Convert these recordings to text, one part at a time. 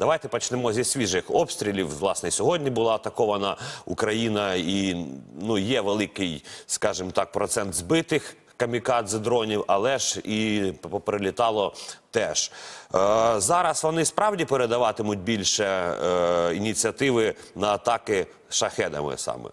Давайте почнемо зі свіжих обстрілів. Власне, сьогодні була атакована Україна, і ну є великий, скажімо так, процент збитих камікадзе дронів, але ж і поприлітало теж. Е, зараз вони справді передаватимуть більше е, ініціативи на атаки шахедами саме.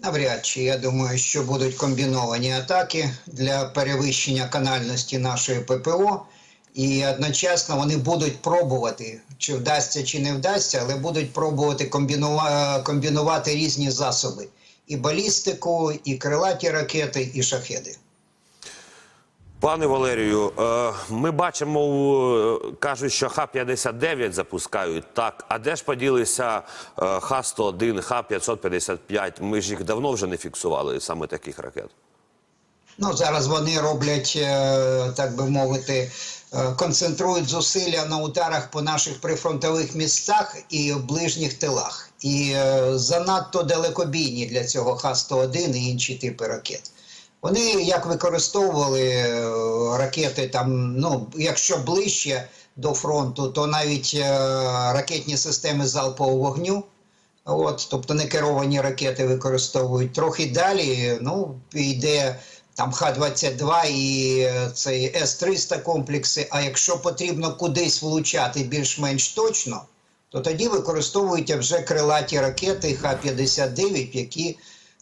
Навряд чи я думаю, що будуть комбіновані атаки для перевищення канальності нашої ППО, і одночасно вони будуть пробувати, чи вдасться, чи не вдасться, але будуть пробувати комбінува- комбінувати різні засоби: і балістику, і крилаті ракети, і шахеди. Пане Валерію, е, ми бачимо, е, кажуть, що Х-59 запускають так. А де ж поділися е, Х-101, Х-555? Ми ж їх давно вже не фіксували саме таких ракет. Ну, зараз вони роблять, е, так би мовити, е, концентрують зусилля на ударах по наших прифронтових місцях і ближніх тилах. І е, занадто далекобійні для цього Х-101 і інші типи ракет. Вони як використовували е, ракети там, ну, якщо ближче до фронту, то навіть е, ракетні системи залпового вогню. От, тобто не керовані ракети використовують. Трохи далі ну, йде там Х-22 і е, цей С-300 комплекси. А якщо потрібно кудись влучати більш-менш точно, то тоді використовують вже крилаті ракети Х-59, які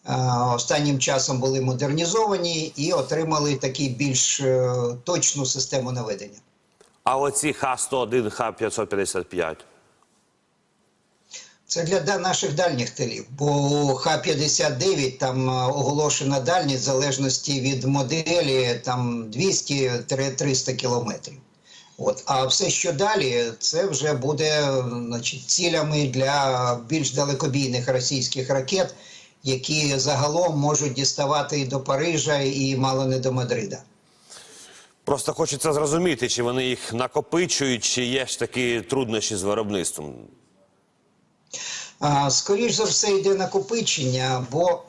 е, останнім часом були модернізовані і отримали такі більш е, точну систему наведення. А оці Х-101, Х-555? Це для наших дальніх тилів, бо у Х-59 там е, оголошена дальність в залежності від моделі там 200-300 кілометрів. От. А все, що далі, це вже буде значить, цілями для більш далекобійних російських ракет, які загалом можуть діставати і до Парижа, і мало не до Мадрида. Просто хочеться зрозуміти, чи вони їх накопичують, чи є ж такі труднощі з виробництвом. А, Скоріш за все йде накопичення, бо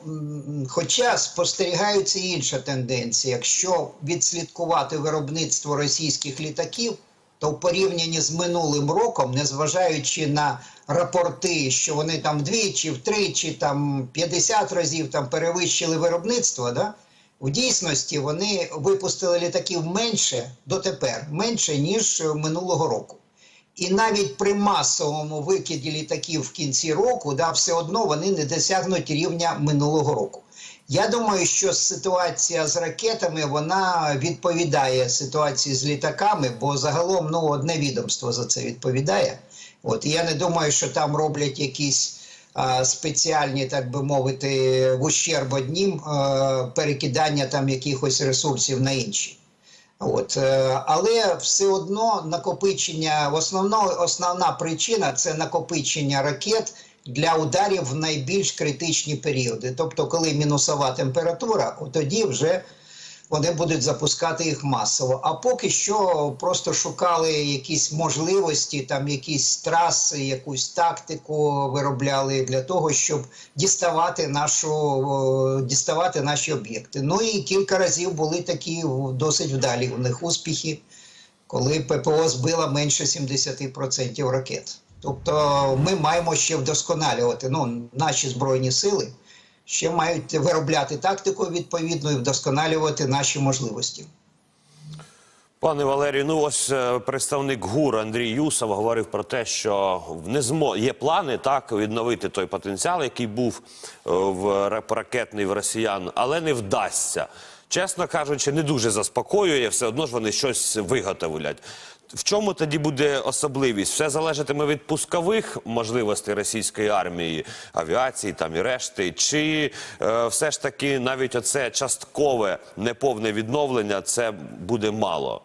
хоча спостерігається інша тенденція, якщо відслідкувати виробництво російських літаків, то в порівнянні з минулим роком, незважаючи на рапорти, що вони там вдвічі, втричі, там 50 разів там перевищили виробництво, да? у дійсності вони випустили літаків менше дотепер, менше ніж минулого року. І навіть при масовому викиді літаків в кінці року, да, все одно вони не досягнуть рівня минулого року. Я думаю, що ситуація з ракетами вона відповідає ситуації з літаками, бо загалом ну, одне відомство за це відповідає. От я не думаю, що там роблять якісь а, спеціальні, так би мовити, в ущерб однім а, перекидання там якихось ресурсів на інші. От, е, але все одно накопичення, основно, основна причина це накопичення ракет для ударів в найбільш критичні періоди. Тобто, коли мінусова температура, тоді вже вони будуть запускати їх масово. А поки що просто шукали якісь можливості, там якісь траси, якусь тактику виробляли для того, щоб діставати нашу діставати наші об'єкти. Ну і кілька разів були такі досить вдалі у них успіхи, коли ППО збила менше 70% ракет. Тобто ми маємо ще вдосконалювати ну, наші збройні сили ще мають виробляти тактику відповідно і вдосконалювати наші можливості. Пане Валерію, ну ось е, представник ГУР Андрій Юсов говорив про те, що не змо... є плани так відновити той потенціал, який був е, в ракетний в росіян, але не вдасться. Чесно кажучи, не дуже заспокоює, все одно ж вони щось виготовлять. В чому тоді буде особливість? Все залежатиме від пускових можливостей російської армії, авіації там і решти, чи е, все ж таки навіть оце часткове неповне відновлення це буде мало?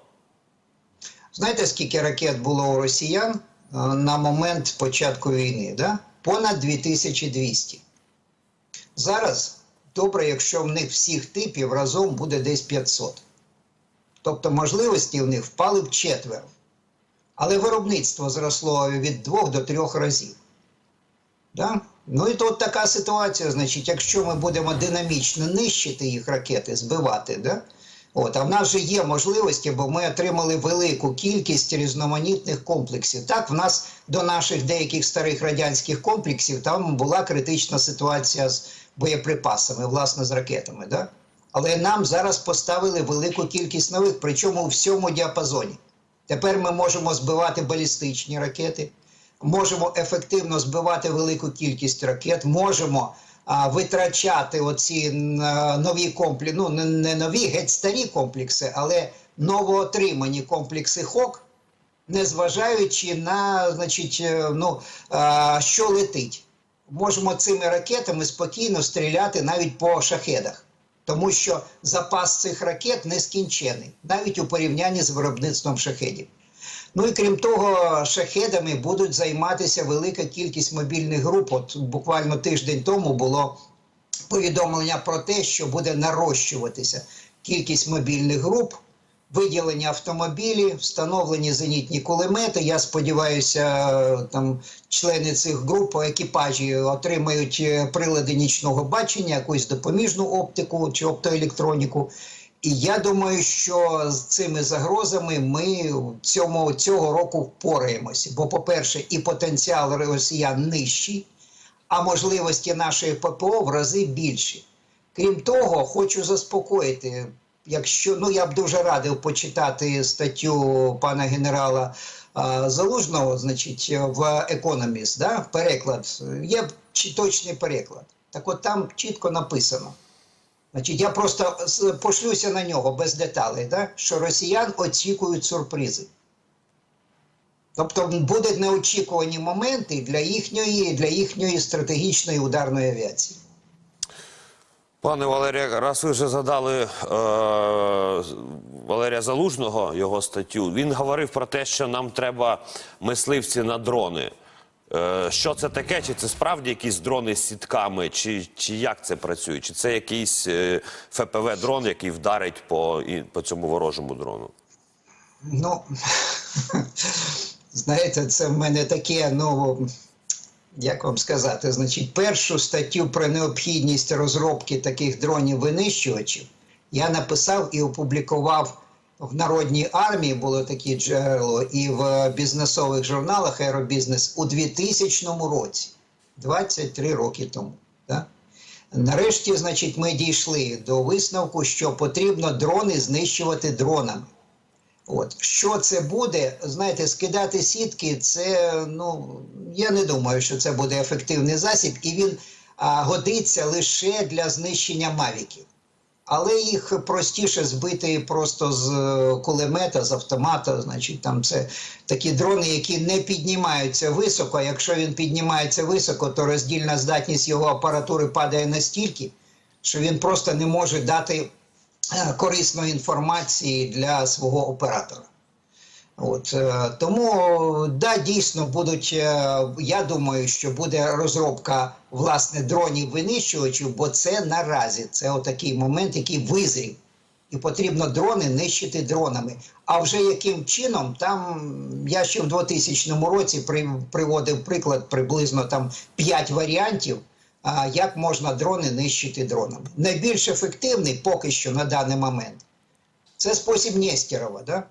Знаєте, скільки ракет було у росіян е, на момент початку війни? Да? Понад 2200. Зараз добре, якщо в них всіх типів разом буде десь 500. Тобто можливості в них впали в четверо. Але виробництво зросло від 2 до 3 разів. Да? Ну і тут така ситуація. Значить, якщо ми будемо динамічно нищити їх ракети, збивати, да? От, а в нас же є можливості, бо ми отримали велику кількість різноманітних комплексів. Так, в нас до наших деяких старих радянських комплексів там була критична ситуація з боєприпасами, власне, з ракетами. Да? Але нам зараз поставили велику кількість нових, причому у всьому діапазоні. Тепер ми можемо збивати балістичні ракети, можемо ефективно збивати велику кількість ракет, можемо а, витрачати оці нові комплекси, ну не, не нові, геть старі комплекси, але новоотримані комплекси ХОК, незважаючи на значить, е, ну, а, що летить. Можемо цими ракетами спокійно стріляти навіть по шахедах. Тому що запас цих ракет нескінчений, навіть у порівнянні з виробництвом шахедів. Ну і крім того, шахедами будуть займатися велика кількість мобільних груп. От буквально тиждень тому було повідомлення про те, що буде нарощуватися кількість мобільних груп, виділені автомобілі, встановлені зенітні кулемети. Я сподіваюся, там члени цих груп, екіпажі отримають е, прилади нічного бачення, якусь допоміжну оптику чи оптоелектроніку. І я думаю, що з цими загрозами ми цьому цього року впораємося. Бо, по-перше, і потенціал росіян нижчий, а можливості нашої ППО в рази більші. Крім того, хочу заспокоїти. Якщо ну я б дуже радив почитати статтю пана генерала а, Залужного, значить, в Economist, да, переклад. Є чи точний переклад. Так от там чітко написано. Значить, я просто пошлюся на нього без деталей, да, що росіян очікують сюрпризи. Тобто будуть неочікувані моменти для їхньої, для їхньої стратегічної ударної авіації. Пане Валерія, раз ви вже задали е, Валерія Залужного його статтю, він говорив про те, що нам треба мисливці на дрони. Е, що це таке? Чи це справді якісь дрони з сітками, чи, чи як це працює? Чи це якийсь е, ФПВ-дрон, який вдарить по, і, по цьому ворожому дрону? Ну, знаєте, це в мене таке, ну, як вам сказати, значить, першу статтю про необхідність розробки таких дронів-винищувачів я написав і опублікував в Народній армії, було таке джерело, і в бізнесових журналах Аеробізнес у 2000 році, 23 роки тому. Да? Нарешті, значить, ми дійшли до висновку, що потрібно дрони знищувати дронами. От що це буде, знаєте, скидати сітки, це ну я не думаю, що це буде ефективний засіб, і він а, годиться лише для знищення мавіків. Але їх простіше збити просто з е, кулемета, з автомата. Значить, там це такі дрони, які не піднімаються високо. А якщо він піднімається високо, то роздільна здатність його апаратури падає настільки, що він просто не може дати корисної інформації для свого оператора. От е, тому да, дійсно будуть. е, Я думаю, що буде розробка власне дронів винищувачів, бо це наразі це отакий момент, який визрів, і потрібно дрони нищити дронами. А вже яким чином там я ще в 2000 році приводив приклад приблизно там 5 варіантів. Як можна дрони нищити дронами? Найбільш ефективний поки що на даний момент це спосіб Нестерова, да?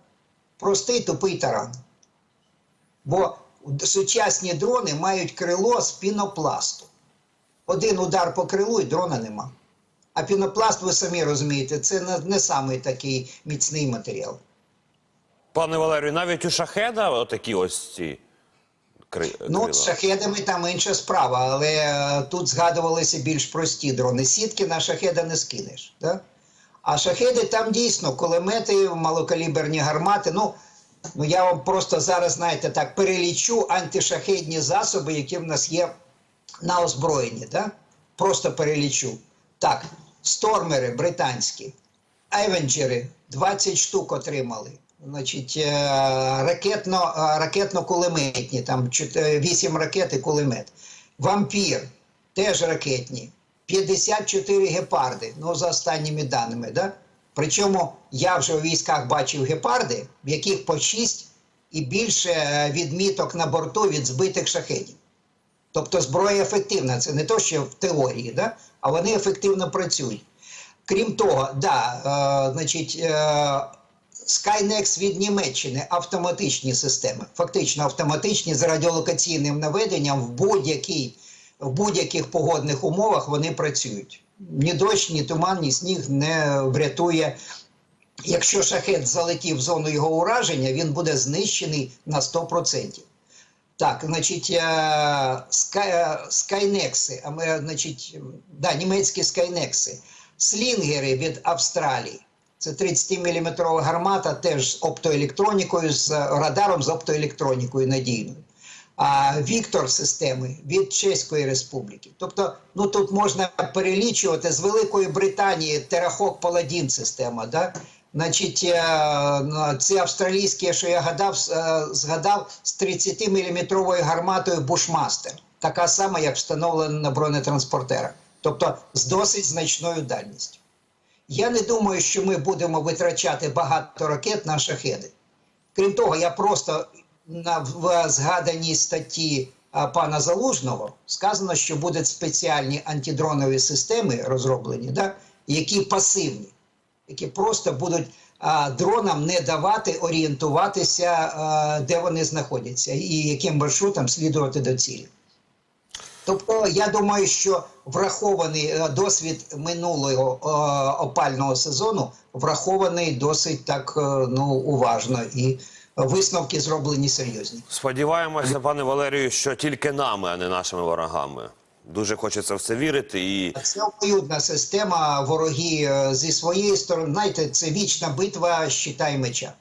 простий тупий таран. Бо сучасні дрони мають крило з пінопласту. Один удар по крилу і дрона нема. А пінопласт, ви самі розумієте, це не самий такий міцний матеріал. Пане Валерію, навіть у шахеда отакі ось ці кри... Ну, з шахедами там інша справа, але е, тут згадувалися більш прості дрони. Сітки на шахеда не скинеш. Да? А шахеди там дійсно кулемети, малокаліберні гармати. Ну, ну я вам просто зараз, знаєте, так перелічу антишахедні засоби, які в нас є на озброєнні. Да? Просто перелічу. Так, стормери британські, Евенджери 20 штук отримали. Значить, е, ракетно, е, ракетно-кулеметні, там 8 ракет і кулемет. Вампір теж ракетні. 54 гепарди, ну за останніми даними. Да? Причому я вже у військах бачив гепарди, в яких по 6 і більше е, відміток на борту від збитих шахедів. Тобто зброя ефективна, це не то, що в теорії, да? а вони ефективно працюють. Крім того, да, е, значить, е, Skynex від Німеччини автоматичні системи, фактично автоматичні з радіолокаційним наведенням в будь-якій в будь-яких погодних умовах вони працюють. Ні дощ, ні туман, ні сніг не врятує. Якщо шахет залетів в зону його ураження, він буде знищений на 100%. Так, значить, е, е, скайнекси, а ми, значить, да, німецькі скайнекси, слінгери від Австралії. Це 30-мм гармата, теж з оптоелектронікою, з радаром з оптоелектронікою надійною. А Віктор системи від Чеської Республіки. Тобто, ну тут можна перелічувати з Великої Британії Терахок Паладін система. Да? Значить, е, ці австралійські, що я гадав, е, згадав, з 30-мм гарматою Бушмастер. Така сама, як встановлена на бронетранспортерах. Тобто з досить значною дальністю. Я не думаю, що ми будемо витрачати багато ракет на шахеди. Крім того, я просто на в згаданій статті а, пана Залужного сказано, що будуть спеціальні антидронові системи розроблені, да, які пасивні, які просто будуть а, дронам не давати орієнтуватися, а, де вони знаходяться, і яким маршрутом слідувати до цілі. Тобто, я думаю, що врахований е, досвід минулого е, опального сезону врахований досить так е, ну уважно, і висновки зроблені серйозні. Сподіваємося, пане Валерію, що тільки нами, а не нашими ворогами. Дуже хочеться в це вірити. І Це обоюдна система. Вороги зі своєї сторони. Знаєте, це вічна битва щита і меча.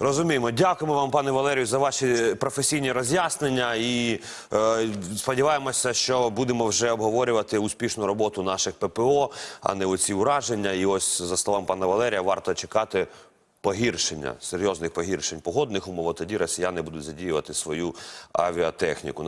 Розуміємо. Дякуємо вам, пане Валерію, за ваші професійні роз'яснення. І е, сподіваємося, що будемо вже обговорювати успішну роботу наших ППО, а не оці ураження. І ось за словами пана Валерія, варто чекати. Погіршення серйозних погіршень погодних умов, тоді росіяни будуть задіювати свою авіатехніку.